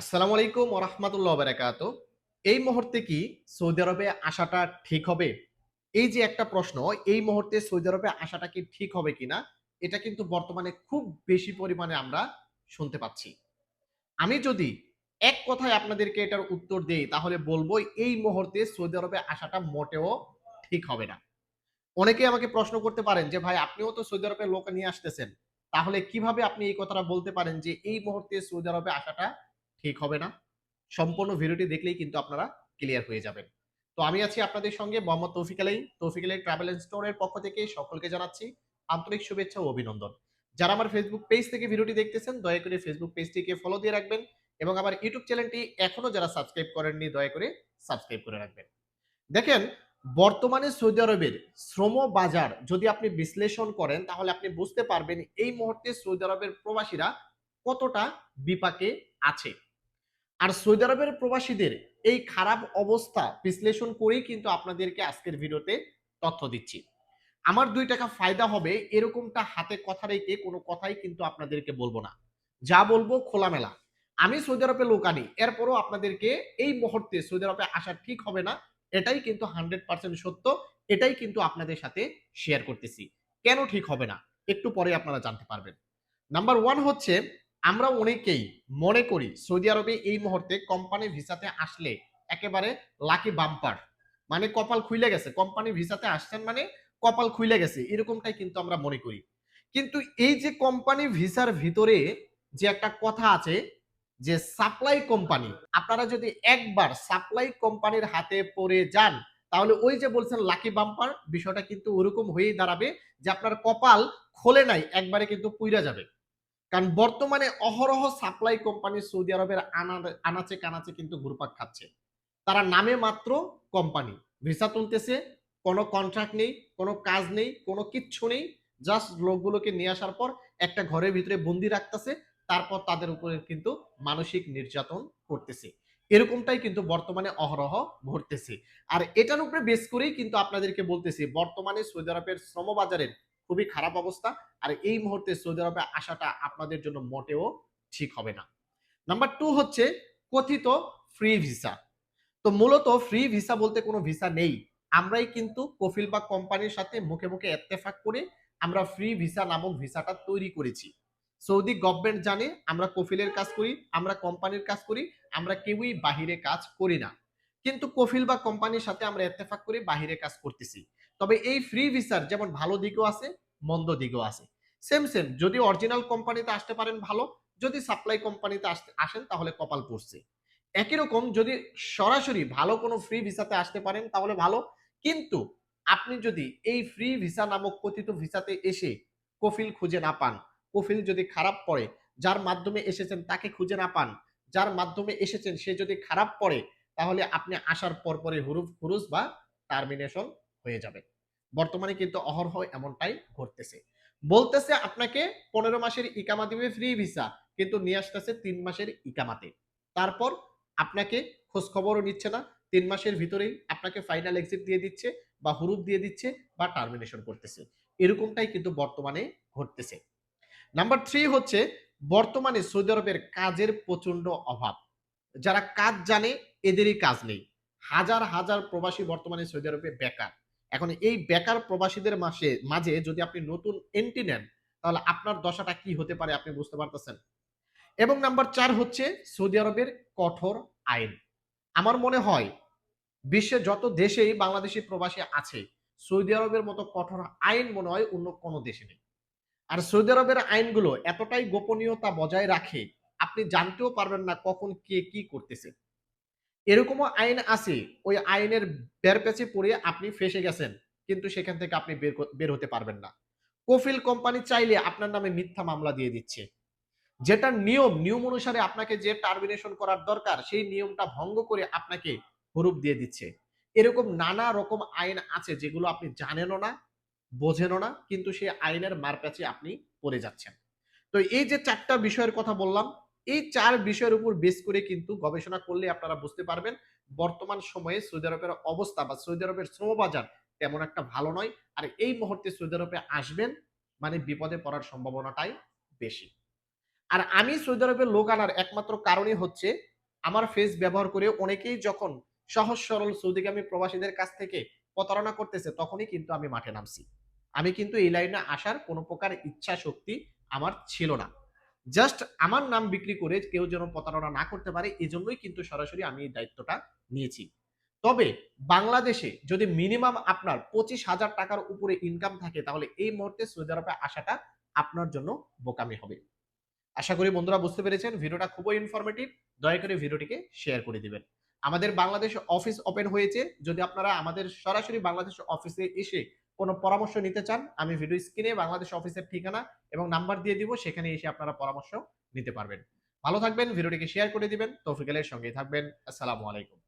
আসসালামু আলাইকুম ওরহমতুল্লাহ বারাকাত। এই মুহূর্তে কি সৌদি আরবে আসাটা ঠিক হবে? এই যে একটা প্রশ্ন, এই মুহূর্তে সৌদি আরবে আসাটা কি ঠিক হবে কিনা, এটা কিন্তু বর্তমানে খুব বেশি পরিমাণে আমরা শুনতে পাচ্ছি। আমি যদি এক কথায় আপনাদেরকে এটার উত্তর দেই, তাহলে বলব এই মুহূর্তে সৌদি আরবে আসাটা মোটেও ঠিক হবে না। অনেকে আমাকে প্রশ্ন করতে পারেন যে, ভাই, আপনিও তো সৌদি আরবে লোক নিয়ে আসতেছেন। তাহলে কীভাবে আপনি এই কথাটা বলতে পারেন যে, এই মুহূর্তে সৌদি আরবে আসাটা ঠিক হবে না। সম্পূর্ণ ভিডিওটি দেখলেই কিন্তু আপনারা ক্লিয়ার হয়ে যাবেন। তো আমি আছি আপনাদের সঙ্গে মোহাম্মদ তৌফিক আলাই। তৌফিক আলাই ট্রাভেল এন্ড স্টোরের পক্ষ থেকে সকলকে জানাচ্ছি আন্তরিক শুভেচ্ছা ও অভিনন্দন। যারা আমার ফেসবুক পেজ থেকে ভিডিওটি দেখতেছেন, দয়া করে ফেসবুক পেজটিকে ফলো দিয়ে রাখবেন এবং আমার ইউটিউব চ্যানেলটি এখনও যারা সাবস্ক্রাইব করেননি, দয়া করে সাবস্ক্রাইব করে রাখবেন। দেখেন, বর্তমানে সৌদি আরবের শ্রম বাজার যদি আপনি বিশ্লেষণ করেন, তাহলে আপনি বুঝতে পারবেন এই মুহূর্তে সৌদি আরবের প্রবাসীরা কতটা বিপাকে আছে। আর সৌদি আরবের প্রবাসীদের এই খারাপ অবস্থা বিশ্লেষণ করেই কিন্তু আপনাদেরকে আজকের ভিডিওতে তথ্য দিচ্ছি। আমার দুই টাকা ফায়দা হবে এরকমটা হাতে কথা রেখে কোনো কথাই কিন্তু আপনাদেরকে বলব না। যা বলব খোলামেলা। আমি সৌদি আরবে লোক আনি, এরপরও আপনাদেরকে এই মুহূর্তে সৌদি আরবে আসা ঠিক হবে না, এটাই কিন্তু হান্ড্রেড পার্সেন্ট সত্য, এটাই কিন্তু আপনাদের সাথে শেয়ার করতেছি। কেন ঠিক হবে না? একটু পরে আপনারা জানতে পারবেন। নাম্বার ওয়ান হচ্ছে আমরা অনেকেই মনে করি সৌদি আরবে এই মুহূর্তে কোম্পানি ভিসাতে আসলে একেবারে লাকি বাম্পার মানে কপাল খুইলে গেছে। কোম্পানি ভিসাতে আসছেন মানে কপাল খুইলে গেছে। এরকমটাই কিন্তু আমরা মনে করি। কিন্তু এই যে কোম্পানি ভিসার ভিতরে যে একটা কথা আছে যে সাপ্লাই কোম্পানি আপনারা যদি একবার সাপ্লাই কোম্পানির হাতে পড়ে যান, তাহলে ওই যে বলছেন লাকি বাম্পার বিষয়টা কিন্তু ওরকম হয়েই দাঁড়াবে যে আপনার কপাল খোলে নাই, একবারে কিন্তু পুইরা যাবে। কারণ বর্তমানে অহরহ সাপ্লাই কোম্পানি সৌদি আরবের আনাচে কানাচে কিন্তু ঘুরপাক খাচ্ছে। তারা নামে মাত্র কোম্পানি ভিসা তুলতেছে, কোনো কন্ট্রাক্ট নেই, কোনো কাজ নেই, কোনো কিচ্ছু নেই। জাস্ট লোকগুলোকে নিয়ে আসার পর একটা ঘরের ভিতরে বন্দি রাখতেছে, তারপর তাদের উপরে কিন্তু মানসিক নির্যাতন করতেছে। এরকমটাই কিন্তু বর্তমানে অহরহ ঘটতেছে। আর এটার উপরে বেস করেই কিন্তু আপনাদেরকে বলতেছি, বর্তমানে সৌদি আরবের শ্রমবাজারের খুবই খারাপ অবস্থা। আর এই মুহূর্তে সৌদি আরবে আসাটা আপনাদের জন্য মোটেও ঠিক হবে না। নাম্বার টু হচ্ছে কথিত ফ্রি ভিসা তো মূলত ফ্রি ভিসা বলতে কোনো ভিসা নেই। আমরাই কিন্তু কফিল বা কোম্পানির সাথে মুখে মুখে এত্তেফাক করে আমরা ফ্রি ভিসা নামক ভিসাটা তৈরি করেছি। সৌদি গভর্নমেন্ট জানে, আমরা কফিলের কাজ করি, আমরা কোম্পানির কাজ করি, আমরা কেউই বাহিরে কাজ করি না। কিন্তু কফিল বা কোম্পানির সাথে আমরা এত্তেফাক করে বাহিরে কাজ করতেছি। তবে এই ফ্রি ভিসার যেমন ভালো দিকও আছে, মন্দ দিকও আছে। সেম সেম যদি অরিজিনাল কোম্পানিতে আসতে পারেন ভালো, যদি সাপ্লাই কোম্পানিতে আসতে, আসেন তাহলে কপাল পড়ছে। একই রকম যদি সরাসরি ভালো কোনো ফ্রি ভিসাতে আসতে পারেন তাহলে ভালো, কিন্তু আপনি যদি এই ফ্রি ভিসা নামক কথিত ভিসাতে এসে কফিল খুঁজে না পান, কফিল যদি খারাপ পড়ে, যার মাধ্যমে এসেছেন তাকে খুঁজে না পান, যার মাধ্যমে এসেছেন সে যদি খারাপ পড়ে, তাহলে আপনি আসার পর পরে হুরুফ হুরুজ বা টার্মিনেশন হয়ে যাবে। বর্তমানে কিন্তু অহরহ এমনটাই ঘটতেছে। বলতেছে আপনাকে পনেরো মাসের ইকামা দিবে ফ্রি ভিসা কিন্তু নিয়ে আসতেছে তিন মাসের ইকামাতে। তারপর আপনাকে খোঁজ খবরও নিচ্ছে না, তিন মাসের ভিতরেই আপনাকে ফাইনাল এক্সিট দিয়ে দিচ্ছে বা হুরুপ দিয়ে দিচ্ছে বা টার্মিনেশন করতেছে। এরকমটাই কিন্তু বর্তমানে ঘটতেছে। নাম্বার থ্রি হচ্ছে বর্তমানে সৌদি আরবের কাজের প্রচণ্ড অভাব। যারা কাজ জানে, এদেরই কাজ নেই। হাজার হাজার প্রবাসী বর্তমানে সৌদি আরবে বেকার। এখন এই বেকার প্রবাসীদের মাসে, মাঝে যদি আপনি নতুন এন্ট্রি নেন, তাহলে আপনার দশাটা কি হতে পারে আপনি বুঝতে পারতেছেন? এবং নাম্বার চার হচ্ছে সৌদি আরবের কঠোর আইন। আমার মনে হয় বিশ্বের যত দেশেই বাংলাদেশি প্রবাসী আছে, সৌদি আরবের মতো কঠোর আইন মনে হয় অন্য কোনো দেশে নেই। আর সৌদি আরবের আইনগুলো এতটাই গোপনীয়তা বজায় রাখে, আপনি জানতেও পারবেন না কখন কে কি করতেছে। এরকমও আইন আছে। ওই আইনের বের পেছে পড়ে আপনি ফেসে গেছেন, কিন্তু সেখান থেকে আপনি বের বের হতে পারবেন না। কফিল কোম্পানি চাইলে আপনার নামে মিথ্যা মামলা দিয়ে দিচ্ছে। যেটা নিয়ম নিয়ম অনুসারে আপনাকে যে টার্মিনেশন করার দরকার, সেই নিয়মটা ভঙ্গ করে আপনাকে হরুপ দিয়ে দিচ্ছে। এরকম নানা রকম আইন আছে যেগুলো আপনি জানেনও না, বোঝেনও না, কিন্তু সেই আইনের মারপ্যাচে আপনি পড়ে যাচ্ছেন। তো এই যে চারটা বিষয়ের কথা বললাম এই চার বিষয়ের উপর বেস করে কিন্তু গবেষণা করলে আপনারা বুঝতে পারবেন, বর্তমান সময়ে সৌদি আরবের অবস্থা বা সৌদি আরবের শ্রমবাজার তেমন একটা ভালো নয়। আর এই মুহূর্তে সৌদি আরবে আসবেন মানে বিপদে পড়ার সম্ভাবনাটাই বেশি। আর আমি সৌদি আরবের লোক আনার একমাত্র কারণই হচ্ছে, আমার ফেস ব্যবহার করে অনেকেই যখন সহজ সরল সৌদিগামী প্রবাসীদের কাছ থেকে প্রতারণা করতেছে, তখনই কিন্তু আমি মাঠে নামছি। আমি কিন্তু এই লাইনে আসার কোনো প্রকার ইচ্ছা শক্তি আমার ছিল না। জাস্ট আমার নাম বিক্রি করে কেউ যেন প্রতারণা না করতে পারে, এজন্যই কিন্তু সরাসরি আমি এই দায়িত্বটা নিয়েছি। তবে বাংলাদেশে যদি মিনিমাম আপনার পঁচিশ হাজার টাকার উপরে ইনকাম থাকে, তাহলে এই মুহূর্তে সৌদি আরবে আসাটা আপনার জন্য বোকামি হবে। আশা করি বন্ধুরা বুঝতে পেরেছেন, ভিডিওটা খুবই ইনফরমেটিভ দয়া করে ভিডিওটিকে শেয়ার করে দিবেন। আমাদের বাংলাদেশ অফিস ওপেন হয়েছে, যদি আপনারা আমাদের সরাসরি বাংলাদেশ অফিসে এসে কোনো পরামর্শ নিতে চান, আমি ভিডিও স্ক্রিনে বাংলাদেশ অফিসের ঠিকানা এবং নাম্বার দিয়ে দিব সেখানে এসে আপনারা পরামর্শ নিতে পারবেন। ভালো থাকবেন ভিডিওটিকে শেয়ার করে দিবেন তৌফিকালের সঙ্গেই থাকবেন, আসসালামু আলাইকুম।